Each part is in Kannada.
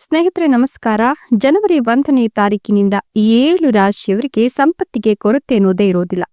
ಸ್ನೇಹಿತರೆ ನಮಸ್ಕಾರ. ಜನವರಿ ಒಂದನೇ ತಾರೀಕಿನಿಂದ ಏಳು ರಾಶಿಯವರಿಗೆ ಸಂಪತ್ತಿಗೆ ಕೊರತೆ ಅನ್ನೋದೇ ಇರೋದಿಲ್ಲ.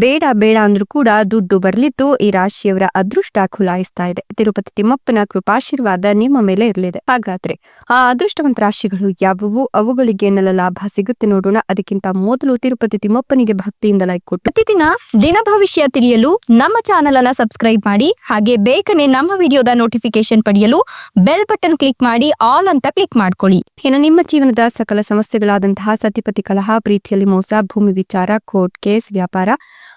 ಬೇಡ ಬೇಡ ಅಂದ್ರೂ ಕೂಡ ದುಡ್ಡು ಬರ್ಲಿತ್ತು ಈ ರಾಶಿಯವರ ಅದೃಷ್ಟ ಖುಲಾಯಿಸ್ತಾ ಇದೆ. ತಿರುಪತಿ ತಿಮ್ಮಪ್ಪನ ಕೃಪಾಶೀರ್ವಾದ ನಿಮ್ಮ ಮೇಲೆ ಇರಲಿದೆ. ಹಾಗಾದ್ರೆ ಆ ಅದೃಷ್ಟವಂತ ರಾಶಿಗಳು ಯಾವುವು? ಅವುಗಳಿಗೆ ಏನೆಲ್ಲ ಲಾಭ ಸಿಗುತ್ತೆ ನೋಡೋಣ. ಅದಕ್ಕಿಂತ ಮೊದಲು ತಿರುಪತಿ ತಿಮ್ಮಪ್ಪನಿಗೆ ಭಕ್ತಿಯಿಂದ ಲೈಕ್ ಕೊಟ್ಟು ಪ್ರತಿದಿನ ದಿನ ಭವಿಷ್ಯ ತಿಳಿಯಲು ನಮ್ಮ ಚಾನೆಲ್ ಅನ್ನ ಸಬ್ಸ್ಕ್ರೈಬ್ ಮಾಡಿ, ಹಾಗೆ ಬೇಗನೆ ನಮ್ಮ ವಿಡಿಯೋದ ನೋಟಿಫಿಕೇಶನ್ ಪಡೆಯಲು ಬೆಲ್ ಬಟನ್ ಕ್ಲಿಕ್ ಮಾಡಿ, ಆಲ್ ಅಂತ ಕ್ಲಿಕ್ ಮಾಡ್ಕೊಳ್ಳಿ. ಏನ ನಿಮ್ಮ ಜೀವನದ ಸಕಲ ಸಮಸ್ಯೆಗಳಾದಂತಹ ಸತಿಪತಿ ಕಲಹ, ಪ್ರೀತಿಯಲ್ಲಿ ಮೋಸ, ಭೂಮಿ ವಿಚಾರ, ಕೋರ್ಟ್ ಕೇಸ್, ವ್ಯಾಪಾರ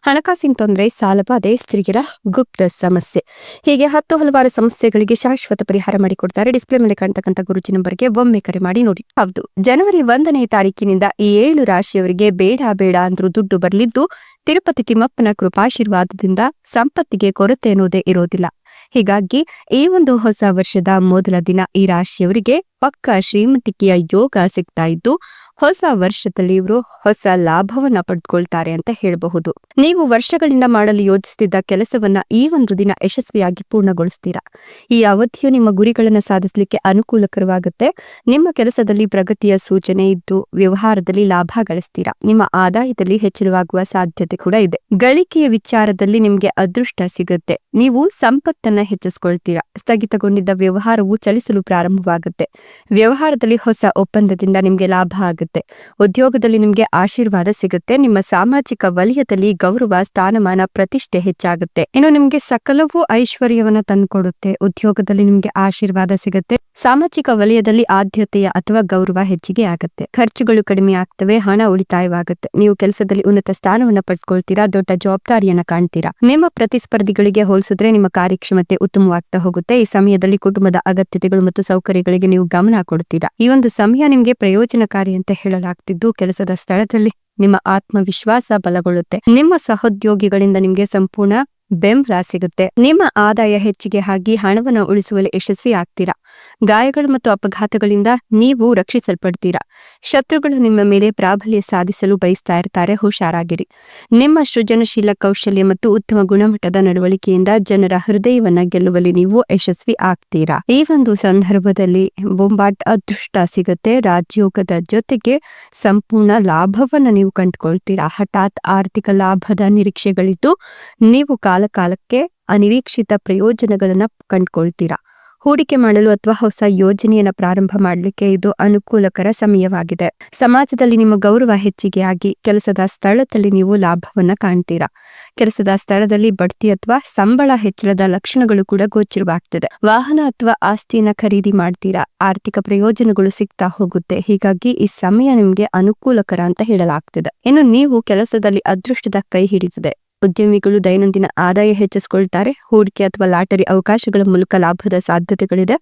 ಹಣಕಾಸಿನ ತೊಂದರೆ ಸಾಲಬಾಧೆ ಸ್ತ್ರೀಯರ ಗುಪ್ತ ಸಮಸ್ಯೆ. ಹೀಗೆ ಹತ್ತು ಹಲವಾರು ಸಮಸ್ಯೆಗಳಿಗೆ ಶಾಶ್ವತ ಪರಿಹಾರ ಮಾಡಿಕೊಡ್ತಾರೆ. ಡಿಸ್ಪ್ಲೇ ಮೇಲೆ ಕಾಣ್ತಕ್ಕಂಥ ಗುರುಜಿ ನಂಬರ್ಗೆ ಒಮ್ಮೆ ಕರೆ ಮಾಡಿ ನೋಡಿ. ಹೌದು, ಜನವರಿ ಒಂದನೇ ತಾರೀಕಿನಿಂದ ಈ ಏಳು ರಾಶಿಯವರಿಗೆ ಬೇಡ ಬೇಡ ಅಂದ್ರೂ ದುಡ್ಡು ಬರಲಿದ್ದು ತಿರುಪತಿ ತಿಮ್ಮಪ್ಪನ ಕೃಪಾಶೀರ್ವಾದದಿಂದ ಸಂಪತ್ತಿಗೆ ಕೊರತೆ ಅನ್ನೋದೇ ಇರೋದಿಲ್ಲ. ಹೀಗಾಗಿ ಈ ಒಂದು ಹೊಸ ವರ್ಷದ ಮೊದಲ ದಿನ ಈ ರಾಶಿಯವರಿಗೆ ಪಕ್ಕ ಶ್ರೀಮಂತಿಕೆಯ ಯೋಗ ಸಿಗ್ತಾ ಇದ್ದು ಹೊಸ ವರ್ಷದಲ್ಲಿ ಇವರು ಹೊಸ ಲಾಭವನ್ನ ಪಡೆದುಕೊಳ್ತಾರೆ ಅಂತ ಹೇಳಬಹುದು. ನೀವು ವರ್ಷಗಳಿಂದ ಮಾಡಲು ಯೋಜಿಸುತ್ತಿದ್ದ ಕೆಲಸವನ್ನ ಈ ಒಂದು ದಿನ ಯಶಸ್ವಿಯಾಗಿ ಪೂರ್ಣಗೊಳಿಸ್ತೀರಾ? ಈ ಅವಧಿಯು ನಿಮ್ಮ ಗುರಿಗಳನ್ನು ಸಾಧಿಸಲಿಕ್ಕೆ ಅನುಕೂಲಕರವಾಗುತ್ತೆ. ನಿಮ್ಮ ಕೆಲಸದಲ್ಲಿ ಪ್ರಗತಿಯ ಸೂಚನೆ ಇದ್ದು ವ್ಯವಹಾರದಲ್ಲಿ ಲಾಭ ಗಳಿಸ್ತೀರಾ? ನಿಮ್ಮ ಆದಾಯದಲ್ಲಿ ಹೆಚ್ಚಳವಾಗುವ ಸಾಧ್ಯತೆ ಕೂಡ ಇದೆ. ಗಳಿಕೆಯ ವಿಚಾರದಲ್ಲಿ ನಿಮಗೆ ಅದೃಷ್ಟ ಸಿಗುತ್ತೆ. ನೀವು ಸಂಪತ್ತನ್ನ ಹೆಚ್ಚಿಸಿಕೊಳ್ತೀರಾ? ಸ್ಥಗಿತಗೊಂಡಿದ್ದ ವ್ಯವಹಾರವು ಚಲಿಸಲು ಪ್ರಾರಂಭವಾಗುತ್ತೆ. ವ್ಯವಹಾರದಲ್ಲಿ ಹೊಸ ಒಪ್ಪಂದದಿಂದ ನಿಮಗೆ ಲಾಭ ಆಗುತ್ತೆ. ಉದ್ಯೋಗದಲ್ಲಿ ನಿಮಗೆ ಆಶೀರ್ವಾದ ಸಿಗುತ್ತೆ. ನಿಮ್ಮ ಸಾಮಾಜಿಕ ವಲಯದಲ್ಲಿ ಗೌರವ, ಸ್ಥಾನಮಾನ, ಪ್ರತಿಷ್ಠೆ ಹೆಚ್ಚಾಗುತ್ತೆ. ಇನ್ನು ನಿಮಗೆ ಸಕಲವೂ ಐಶ್ವರ್ಯವನ್ನ ತಂದುಕೊಡುತ್ತೆ. ಉದ್ಯೋಗದಲ್ಲಿ ನಿಮಗೆ ಆಶೀರ್ವಾದ ಸಿಗುತ್ತೆ. ಸಾಮಾಜಿಕ ವಲಯದಲ್ಲಿ ಆದ್ಯತೆಯ ಅಥವಾ ಗೌರವ ಹೆಚ್ಚಿಗೆ ಆಗುತ್ತೆ. ಖರ್ಚುಗಳು ಕಡಿಮೆ ಆಗ್ತವೆ, ಹಣ ಉಳಿತಾಯವಾಗುತ್ತೆ. ನೀವು ಕೆಲಸದಲ್ಲಿ ಉನ್ನತ ಸ್ಥಾನವನ್ನ ಪಡ್ಕೊಳ್ತೀರಾ, ದೊಡ್ಡ ಜವಾಬ್ದಾರಿಯನ್ನ ಕಾಣ್ತೀರಾ? ನಿಮ್ಮ ಪ್ರತಿಸ್ಪರ್ಧಿಗಳಿಗೆ ಹೋಲಿಸಿದ್ರೆ ನಿಮ್ಮ ಕಾರ್ಯಕ್ಷಮತೆ ಉತ್ತಮವಾಗ್ತಾ ಹೋಗುತ್ತೆ. ಈ ಸಮಯದಲ್ಲಿ ಕುಟುಂಬದ ಅಗತ್ಯತೆಗಳು ಮತ್ತು ಸೌಕರ್ಯಗಳಿಗೆ ನೀವು ಗಮನ ಕೊಡ್ತೀರಾ? ಈ ಒಂದು ಸಮಯ ನಿಮಗೆ ಪ್ರಯೋಜನಕಾರಿ ಅಂತ ಹೇಳಲಾಗ್ತಿದ್ದು ಕೆಲಸದ ಸ್ಥಳದಲ್ಲಿ ನಿಮ್ಮ ಆತ್ಮವಿಶ್ವಾಸ ಬಲಗೊಳ್ಳುತ್ತೆ. ನಿಮ್ಮ ಸಹೋದ್ಯೋಗಿಗಳಿಂದ ನಿಮ್ಗೆ ಸಂಪೂರ್ಣ ಬೆಂಬಲ ಸಿಗುತ್ತೆ. ನಿಮ್ಮ ಆದಾಯ ಹೆಚ್ಚಿಗೆ ಆಗಿ ಹಣವನ್ನು ಉಳಿಸುವಲ್ಲಿ ಯಶಸ್ವಿ ಆಗ್ತೀರಾ ಗಾಯಗಳು ಮತ್ತು ಅಪಘಾತಗಳಿಂದ ನೀವು ರಕ್ಷಿಸಲ್ಪಡ್ತೀರಾ? ಶತ್ರುಗಳು ನಿಮ್ಮ ಮೇಲೆ ಪ್ರಾಬಲ್ಯ ಸಾಧಿಸಲು ಬಯಸ್ತಾ ಇರ್ತಾರೆ, ಹುಷಾರಾಗಿರಿ. ನಿಮ್ಮ ಸೃಜನಶೀಲ ಕೌಶಲ್ಯ ಮತ್ತು ಉತ್ತಮ ಗುಣಮಟ್ಟದ ನಡವಳಿಕೆಯಿಂದ ಜನರ ಹೃದಯವನ್ನ ಗೆಲ್ಲುವಲ್ಲಿ ನೀವು ಯಶಸ್ವಿ ಆಗ್ತೀರಾ ಈ ಒಂದು ಸಂದರ್ಭದಲ್ಲಿ ಬೊಂಬಾಟ್ ಅದೃಷ್ಟ ಸಿಗುತ್ತೆ. ರಾಜ್ಯೋಗದ ಜೊತೆಗೆ ಸಂಪೂರ್ಣ ಲಾಭವನ್ನ ನೀವು ಕಂಡುಕೊಳ್ತೀರಾ? ಹಠಾತ್ ಆರ್ಥಿಕ ಲಾಭದ ನಿರೀಕ್ಷೆಗಳಿದ್ದು ನೀವು ಕಾಲಕಾಲಕ್ಕೆ ಅನಿರೀಕ್ಷಿತ ಪ್ರಯೋಜನಗಳನ್ನ ಕಂಡುಕೊಳ್ತೀರಾ? ಹೂಡಿಕೆ ಮಾಡಲು ಅಥವಾ ಹೊಸ ಯೋಜನೆಯನ್ನ ಪ್ರಾರಂಭ ಮಾಡಲಿಕ್ಕೆ ಇದು ಅನುಕೂಲಕರ ಸಮಯವಾಗಿದೆ. ಸಮಾಜದಲ್ಲಿ ನಿಮ್ಮ ಗೌರವ ಹೆಚ್ಚಿಗೆ ಆಗಿ ಕೆಲಸದ ಸ್ಥಳದಲ್ಲಿ ನೀವು ಲಾಭವನ್ನ ಕಾಣ್ತೀರಾ? ಕೆಲಸದ ಸ್ಥಳದಲ್ಲಿ ಬಡ್ತಿ ಅಥವಾ ಸಂಬಳ ಹೆಚ್ಚಳದ ಲಕ್ಷಣಗಳು ಕೂಡ ಗೋಚರವಾಗ್ತದೆ. ವಾಹನ ಅಥವಾ ಆಸ್ತಿಯನ್ನ ಖರೀದಿ ಮಾಡ್ತೀರಾ? ಆರ್ಥಿಕ ಪ್ರಯೋಜನಗಳು ಸಿಗ್ತಾ ಹೋಗುತ್ತೆ. ಹೀಗಾಗಿ ಈ ಸಮಯ ನಿಮ್ಗೆ ಅನುಕೂಲಕರ ಅಂತ ಹೇಳಲಾಗ್ತದೆ. ಇನ್ನು ನೀವು ಕೆಲಸದಲ್ಲಿ ಅದೃಷ್ಟದ ಕೈ ಹಿಡಿತದೆ. ಉದ್ಯಮಿಗಳು ದೈನಂದಿನ ಆದಾಯ ಹೆಚ್ಚಿಸಿಕೊಳ್ತಾರೆ. ಹೂಡಿಕೆ ಅಥವಾ ಲಾಟರಿ ಅವಕಾಶಗಳ ಮೂಲಕ ಲಾಭದ ಸಾಧ್ಯತೆಗಳಿದೆ.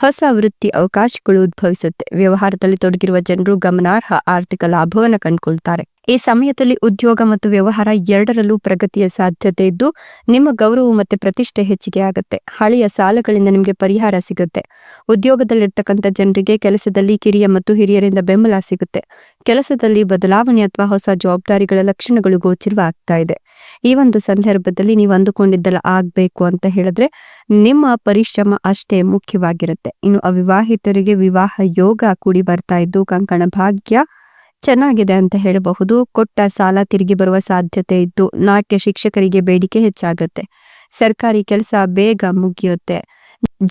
ಹೊಸ ವೃತ್ತಿ ಅವಕಾಶಗಳು ಉದ್ಭವಿಸುತ್ತೆ. ವ್ಯವಹಾರದಲ್ಲಿ ತೊಡಗಿರುವ ಜನರು ಗಮನಾರ್ಹ ಆರ್ಥಿಕ ಲಾಭವನ್ನು ಕಂಡುಕೊಳ್ತಾರೆ. ಈ ಸಮಯದಲ್ಲಿ ಉದ್ಯೋಗ ಮತ್ತು ವ್ಯವಹಾರ ಎರಡರಲ್ಲೂ ಪ್ರಗತಿಯ ಸಾಧ್ಯತೆ ಇದ್ದು, ನಿಮ್ಮ ಗೌರವ ಮತ್ತೆ ಪ್ರತಿಷ್ಠೆ ಹೆಚ್ಚಿಗೆ ಆಗುತ್ತೆ. ಹಳೆಯ ಸಾಲಗಳಿಂದ ನಿಮಗೆ ಪರಿಹಾರ ಸಿಗುತ್ತೆ. ಉದ್ಯೋಗದಲ್ಲಿರ್ತಕ್ಕಂಥ ಜನರಿಗೆ ಕೆಲಸದಲ್ಲಿ ಕಿರಿಯ ಮತ್ತು ಹಿರಿಯರಿಂದ ಬೆಂಬಲ ಸಿಗುತ್ತೆ. ಕೆಲಸದಲ್ಲಿ ಬದಲಾವಣೆ ಅಥವಾ ಹೊಸ ಜವಾಬ್ದಾರಿಗಳ ಲಕ್ಷಣಗಳು ಗೋಚರವಾಗ್ತಾ ಇದೆ. ಈ ಒಂದು ಸಂದರ್ಭದಲ್ಲಿ ನೀವು ಅಂದುಕೊಂಡಿದ್ದಲ್ಲ ಆಗ್ಬೇಕು ಅಂತ ಹೇಳಿದ್ರೆ, ನಿಮ್ಮ ಪರಿಶ್ರಮ ಅಷ್ಟೇ ಮುಖ್ಯವಾಗಿರುತ್ತೆ. ಇನ್ನು ಅವಿವಾಹಿತರಿಗೆ ವಿವಾಹ ಯೋಗ ಕೂಡಿ ಬರ್ತಾ ಇದ್ದು, ಕಂಕಣ ಭಾಗ್ಯ ಚೆನ್ನಾಗಿದೆ ಅಂತ ಹೇಳಬಹುದು. ಕೊಟ್ಟ ಸಾಲ ತಿರುಗಿ ಬರುವ ಸಾಧ್ಯತೆ ಇದ್ದು, ನಾಟ್ಯ ಶಿಕ್ಷಕರಿಗೆ ಬೇಡಿಕೆ ಹೆಚ್ಚಾಗುತ್ತೆ. ಸರ್ಕಾರಿ ಕೆಲಸ ಬೇಗ ಮುಗಿಯುತ್ತೆ.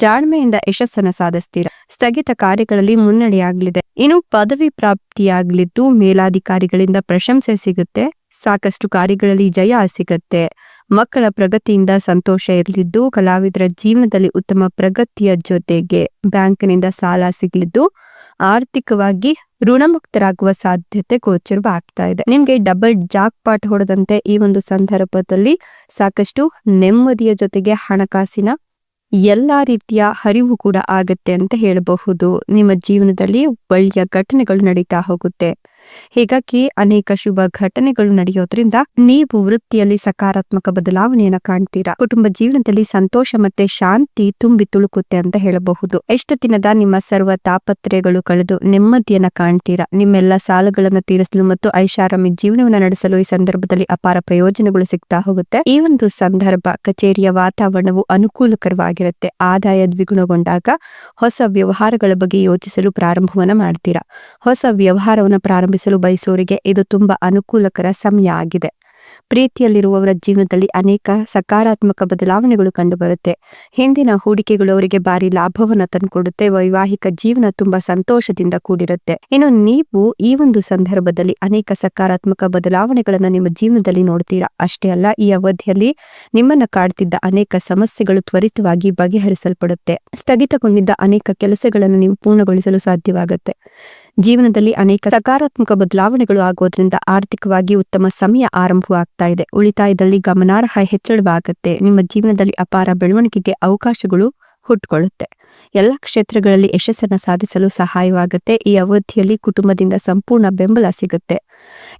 ಜಾಣ್ಮೆಯಿಂದ ಯಶಸ್ಸನ್ನು ಸಾಧಿಸ್ತೀರಾ? ಸ್ಥಗಿತ ಕಾರ್ಯಗಳಲ್ಲಿ ಮುನ್ನಡೆಯಾಗಲಿದೆ. ಇನ್ನು ಪದವಿ ಪ್ರಾಪ್ತಿಯಾಗಲಿದ್ದು ಮೇಲಾಧಿಕಾರಿಗಳಿಂದ ಪ್ರಶಂಸೆ ಸಿಗುತ್ತೆ. ಸಾಕಷ್ಟು ಕಾರ್ಯಗಳಲ್ಲಿ ಜಯ ಸಿಗುತ್ತೆ. ಮಕ್ಕಳ ಪ್ರಗತಿಯಿಂದ ಸಂತೋಷ ಇರಲಿದ್ದು ಕಲಾವಿದರ ಜೀವನದಲ್ಲಿ ಉತ್ತಮ ಪ್ರಗತಿಯ ಜೊತೆಗೆ ಬ್ಯಾಂಕ್ನಿಂದ ಸಾಲ ಸಿಗಲಿದ್ದು ಆರ್ಥಿಕವಾಗಿ ಋಣಮುಕ್ತರಾಗುವ ಸಾಧ್ಯತೆ ಗೋಚರವಾಗ್ತಾ ಇದೆ. ನಿಮ್ಗೆ ಡಬಲ್ ಜಾಕ್ ಪಾಟ್ ಹೊಡೆದಂತೆ ಈ ಒಂದು ಸಂದರ್ಭದಲ್ಲಿ ಸಾಕಷ್ಟು ನೆಮ್ಮದಿಯ ಜೊತೆಗೆ ಹಣಕಾಸಿನ ಎಲ್ಲಾ ರೀತಿಯ ಹರಿವು ಕೂಡ ಆಗತ್ತೆ ಅಂತ ಹೇಳಬಹುದು. ನಿಮ್ಮ ಜೀವನದಲ್ಲಿ ಒಳ್ಳೆಯ ಘಟನೆಗಳು ನಡೀತಾ ಹೋಗುತ್ತೆ. ಹೀಗಾಗಿ ಅನೇಕ ಶುಭ ಘಟನೆಗಳು ನಡೆಯೋದ್ರಿಂದ ನೀವು ವೃತ್ತಿಯಲ್ಲಿ ಸಕಾರಾತ್ಮಕ ಬದಲಾವಣೆಯನ್ನ ಕಾಣ್ತೀರಾ? ಕುಟುಂಬ ಜೀವನದಲ್ಲಿ ಸಂತೋಷ ಮತ್ತೆ ಶಾಂತಿ ತುಂಬಿ ತುಳುಕುತ್ತೆ ಅಂತ ಹೇಳಬಹುದು. ಎಷ್ಟು ದಿನದ ನಿಮ್ಮ ಸರ್ವ ತಾಪತ್ರಯಗಳು ಕಳೆದು ನೆಮ್ಮದಿಯನ್ನ ಕಾಣ್ತೀರಾ? ನಿಮ್ಮೆಲ್ಲ ಸಾಲಗಳನ್ನು ತೀರಿಸಲು ಮತ್ತು ಐಷಾರಾಮಿ ಜೀವನವನ್ನ ನಡೆಸಲು ಈ ಸಂದರ್ಭದಲ್ಲಿ ಅಪಾರ ಪ್ರಯೋಜನಗಳು ಸಿಗ್ತಾ ಹೋಗುತ್ತೆ. ಈ ಒಂದು ಸಂದರ್ಭ ಕಚೇರಿಯ ವಾತಾವರಣವು ಅನುಕೂಲಕರವಾಗಿರುತ್ತೆ. ಆದಾಯ ದ್ವಿಗುಣಗೊಂಡಾಗ ಹೊಸ ವ್ಯವಹಾರಗಳ ಬಗ್ಗೆ ಯೋಚಿಸಲು ಪ್ರಾರಂಭವನ್ನ ಮಾಡ್ತೀರಾ? ಹೊಸ ವ್ಯವಹಾರವನ್ನು ಪ್ರಾರಂಭಿಸಲು ಬಯಸುವವರಿಗೆ ಇದು ತುಂಬಾ ಅನುಕೂಲಕರ ಸಮಯ ಆಗಿದೆ ಪ್ರೀತಿಯಲ್ಲಿರುವವರ ಜೀವನದಲ್ಲಿ ಅನೇಕ ಸಕಾರಾತ್ಮಕ ಬದಲಾವಣೆಗಳು ಕಂಡುಬರುತ್ತೆ. ಹಿಂದಿನ ಹೂಡಿಕೆಗಳು ಅವರಿಗೆ ಭಾರಿ ಲಾಭವನ್ನು ತಂದುಕೊಡುತ್ತೆ. ವೈವಾಹಿಕ ಜೀವನ ತುಂಬಾ ಸಂತೋಷದಿಂದ ಕೂಡಿರುತ್ತೆ. ಇನ್ನು ನೀವು ಈ ಒಂದು ಸಂದರ್ಭದಲ್ಲಿ ಅನೇಕ ಸಕಾರಾತ್ಮಕ ಬದಲಾವಣೆಗಳನ್ನು ನಿಮ್ಮ ಜೀವನದಲ್ಲಿ ನೋಡ್ತೀರಾ? ಅಷ್ಟೇ ಅಲ್ಲ, ಈ ಅವಧಿಯಲ್ಲಿ ನಿಮ್ಮನ್ನ ಕಾಡ್ತಿದ್ದ ಅನೇಕ ಸಮಸ್ಯೆಗಳು ತ್ವರಿತವಾಗಿ ಬಗೆಹರಿಸಲ್ಪಡುತ್ತೆ. ಸ್ಥಗಿತಗೊಂಡಿದ್ದ ಅನೇಕ ಕೆಲಸಗಳನ್ನು ನೀವು ಪೂರ್ಣಗೊಳಿಸಲು ಸಾಧ್ಯವಾಗುತ್ತೆ. ಜೀವನದಲ್ಲಿ ಅನೇಕ ಸಕಾರಾತ್ಮಕ ಬದಲಾವಣೆಗಳು ಆಗೋದ್ರಿಂದ ಆರ್ಥಿಕವಾಗಿ ಉತ್ತಮ ಸಮಯ ಆರಂಭವಾಗ್ತಾ ಇದೆ. ಉಳಿತಾಯದಲ್ಲಿ ಗಮನಾರ್ಹ ಹೆಚ್ಚಳವಾಗುತ್ತೆ. ನಿಮ್ಮ ಜೀವನದಲ್ಲಿ ಅಪಾರ ಬೆಳವಣಿಗೆಗೆ ಅವಕಾಶಗಳು ಹುಟ್ಟುಕೊಳ್ಳುತ್ತೆ ಎಲ್ಲ ಕ್ಷೇತ್ರಗಳಲ್ಲಿ ಯಶಸ್ಸನ್ನು ಸಾಧಿಸಲು ಸಹಾಯವಾಗುತ್ತೆ. ಈ ಅವಧಿಯಲ್ಲಿ ಕುಟುಂಬದಿಂದ ಸಂಪೂರ್ಣ ಬೆಂಬಲ ಸಿಗುತ್ತೆ.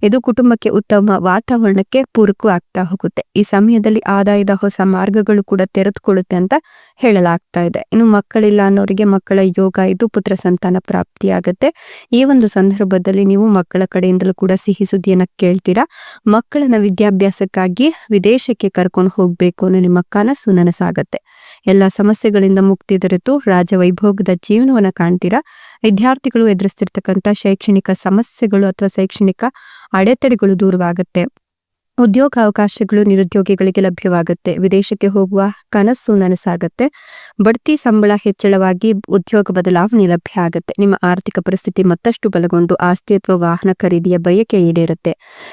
ಇದು ಕುಟುಂಬಕ್ಕೆ ಉತ್ತಮ ವಾತಾವರಣಕ್ಕೆ ಪೂರಕವಾಗ್ತಾ ಹೋಗುತ್ತೆ. ಈ ಸಮಯದಲ್ಲಿ ಆದಾಯದ ಹೊಸ ಮಾರ್ಗಗಳು ಕೂಡ ತೆರೆದುಕೊಳ್ಳುತ್ತೆ ಅಂತ ಹೇಳಲಾಗ್ತಾ ಇದೆ. ಇನ್ನು ಮಕ್ಕಳಿಲ್ಲ ಅನ್ನೋರಿಗೆ ಮಕ್ಕಳ ಯೋಗ ಇದು ಪುತ್ರ ಸಂತಾನ ಪ್ರಾಪ್ತಿಯಾಗುತ್ತೆ. ಈ ಒಂದು ಸಂದರ್ಭದಲ್ಲಿ ನೀವು ಮಕ್ಕಳ ಕಡೆಯಿಂದಲೂ ಕೂಡ ಸಿಹಿ ಸುದ್ದಿಯನ್ನ ಕೇಳ್ತೀರಾ? ಮಕ್ಕಳನ್ನ ವಿದ್ಯಾಭ್ಯಾಸಕ್ಕಾಗಿ ವಿದೇಶಕ್ಕೆ ಕರ್ಕೊಂಡು ಹೋಗ್ಬೇಕು ಅನ್ನೋ ನಿಮ್ಮ ಕನಸು ನನಸಾಗತ್ತೆ. ಎಲ್ಲ ಸಮಸ್ಯೆಗಳಿಂದ ಮುಕ್ತಿ ದೊರೆತು ರಾಜ ವೈಭೋಗದ ಜೀವನವನ್ನ ಕಾಣ್ತೀರಾ? ವಿದ್ಯಾರ್ಥಿಗಳು ಎದುರಿಸ್ತಿರ್ತಕ್ಕಂಥ ಶೈಕ್ಷಣಿಕ ಸಮಸ್ಯೆಗಳು ಅಥವಾ ಶೈಕ್ಷಣಿಕ ಅಡೆತಡೆಗಳು ದೂರವಾಗುತ್ತೆ. ಉದ್ಯೋಗ ಅವಕಾಶಗಳು ನಿರುದ್ಯೋಗಿಗಳಿಗೆ ಲಭ್ಯವಾಗುತ್ತೆ. ವಿದೇಶಕ್ಕೆ ಹೋಗುವ ಕನಸು ನನಸಾಗುತ್ತೆ. ಬಡ್ತಿ ಸಂಬಳ ಹೆಚ್ಚಳವಾಗಿ ಉದ್ಯೋಗ ಬದಲಾವಣೆ ಲಭ್ಯ ಆಗುತ್ತೆ. ನಿಮ್ಮ ಆರ್ಥಿಕ ಪರಿಸ್ಥಿತಿ ಮತ್ತಷ್ಟು ಬಲಗೊಂಡು ಆಸ್ತಿ ಅಥವಾ ವಾಹನ ಖರೀದಿಯ ಬಯಕೆ ಈಡೇರುತ್ತೆ.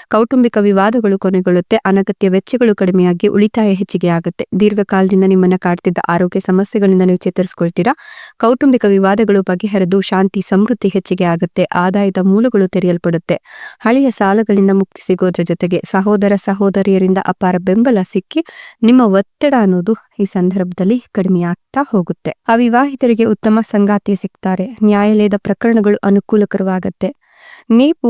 ಕೌಟುಂಬಿಕ ವಿವಾದಗಳು ಕೊನೆಗೊಳ್ಳುತ್ತೆ. ಅನಗತ್ಯ ವೆಚ್ಚಗಳು ಕಡಿಮೆಯಾಗಿ ಉಳಿತಾಯ ಹೆಚ್ಚಿಗೆ ಆಗುತ್ತೆ. ದೀರ್ಘಕಾಲದಿಂದ ನಿಮ್ಮನ್ನ ಕಾಡ್ತಿದ್ದ ಆರೋಗ್ಯ ಸಮಸ್ಯೆಗಳಿಂದ ನೀವು ಚೇತರಿಸಿಕೊಳ್ತೀರಾ? ಕೌಟುಂಬಿಕ ವಿವಾದಗಳು ಬಗೆಹರಿದು ಶಾಂತಿ, ಸಮೃದ್ಧಿ ಹೆಚ್ಚಿಗೆ ಆಗುತ್ತೆ. ಆದಾಯದ ಮೂಲಗಳು ತೆರೆಯಲ್ಪಡುತ್ತೆ. ಹಳೆಯ ಸಾಲಗಳಿಂದ ಮುಕ್ತಿ ಸಿಗೋದ್ರ ಜೊತೆಗೆ ಸಹೋದರ ಸಹೋದರಿಯರಿಂದ ಅಪಾರ ಬೆಂಬಲ ಸಿಕ್ಕಿ ನಿಮ್ಮ ಒತ್ತಡ ಅನ್ನೋದು ಈ ಸಂದರ್ಭದಲ್ಲಿ ಕಡಿಮೆಯಾಗ್ತಾ ಹೋಗುತ್ತೆ. ಅವಿವಾಹಿತರಿಗೆ ಉತ್ತಮ ಸಂಗಾತಿ ಸಿಗ್ತಾರೆ. ನ್ಯಾಯಾಲಯದ ಪ್ರಕರಣಗಳು ಅನುಕೂಲಕರವಾಗತ್ತೆ. ನೀವು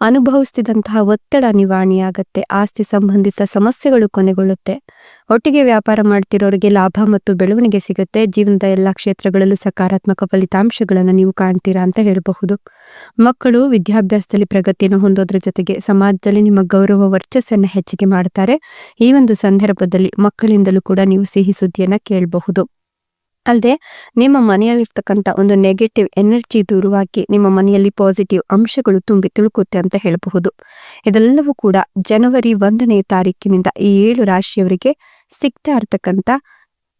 ಅನುಭವಿಸ್ತಿದ್ದಂತಹ ಒತ್ತಡ ನಿವಾರಣೆಯಾಗತ್ತೆ, ಆಸ್ತಿ ಸಂಬಂಧಿತ ಸಮಸ್ಯೆಗಳು ಕೊನೆಗೊಳ್ಳುತ್ತೆ. ಒಟ್ಟಿಗೆ ವ್ಯಾಪಾರ ಮಾಡ್ತಿರೋರಿಗೆ ಲಾಭ ಮತ್ತು ಬೆಳವಣಿಗೆ ಸಿಗುತ್ತೆ. ಜೀವನದ ಎಲ್ಲ ಕ್ಷೇತ್ರಗಳಲ್ಲೂ ಸಕಾರಾತ್ಮಕ ಫಲಿತಾಂಶಗಳನ್ನು ನೀವು ಕಾಣ್ತೀರಾ ಅಂತ ಹೇಳಬಹುದು. ಮಕ್ಕಳು ವಿದ್ಯಾಭ್ಯಾಸದಲ್ಲಿ ಪ್ರಗತಿಯನ್ನು ಹೊಂದೋದ್ರ ಜೊತೆಗೆ ಸಮಾಜದಲ್ಲಿ ನಿಮ್ಮ ಗೌರವ, ವರ್ಚಸ್ಸನ್ನು ಹೆಚ್ಚಿಗೆ ಮಾಡ್ತಾರೆ. ಈ ಒಂದು ಸಂದರ್ಭದಲ್ಲಿ ಮಕ್ಕಳಿಂದಲೂ ಕೂಡ ನೀವು ಸಿಹಿ ಸುದ್ದಿಯನ್ನ ಕೇಳಬಹುದು. ಅಲ್ಲದೆ ನಿಮ್ಮ ಮನೆಯಲ್ಲಿರ್ತಕ್ಕಂಥ ಒಂದು ನೆಗೆಟಿವ್ ಎನರ್ಜಿ ದೂರವಾಗಿ ನಿಮ್ಮ ಮನೆಯಲ್ಲಿ ಪಾಸಿಟಿವ್ ಅಂಶಗಳು ತುಂಬಿ ತುಳುಕುತ್ತೆ ಅಂತ ಹೇಳಬಹುದು. ಇದೆಲ್ಲವೂ ಕೂಡ ಜನವರಿ ಒಂದನೇ ತಾರೀಕಿನಿಂದ ಈ ಏಳು ರಾಶಿಯವರಿಗೆ ಸಿಗ್ತಾ ಇರ್ತಕ್ಕಂಥ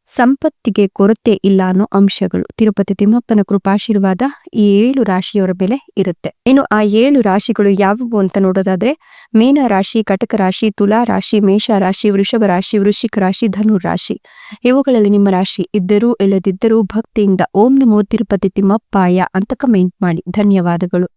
ಸಂಪತ್ತಿಗೆ ಕೊರತೆ ಇಲ್ಲ ಅನ್ನೋ ಅಂಶಗಳು. ತಿರುಪತಿ ತಿಮ್ಮಪ್ಪನ ಕೃಪಾಶೀರ್ವಾದ ಈ ಏಳು ರಾಶಿಯವರ ಮೇಲೆ ಇರುತ್ತೆ. ಇನ್ನು ಆ ಏಳು ರಾಶಿಗಳು ಯಾವುವು ಅಂತ ನೋಡೋದಾದ್ರೆ, ಮೀನ ರಾಶಿ, ಕಟಕ ರಾಶಿ, ತುಲಾ ರಾಶಿ, ಮೇಷ ರಾಶಿ, ವೃಷಭ ರಾಶಿ, ವೃಶ್ಚಿಕ ರಾಶಿ, ಧನು ರಾಶಿ. ಇವುಗಳಲ್ಲಿ ನಿಮ್ಮ ರಾಶಿ ಇದ್ದರೂ ಇಲ್ಲದಿದ್ದರೂ ಭಕ್ತಿಯಿಂದ ಓಂ ನಮೋ ತಿರುಪತಿ ತಿಮ್ಮಪ್ಪಾಯ ಅಂತ ಕಮೆಂಟ್ ಮಾಡಿ. ಧನ್ಯವಾದಗಳು.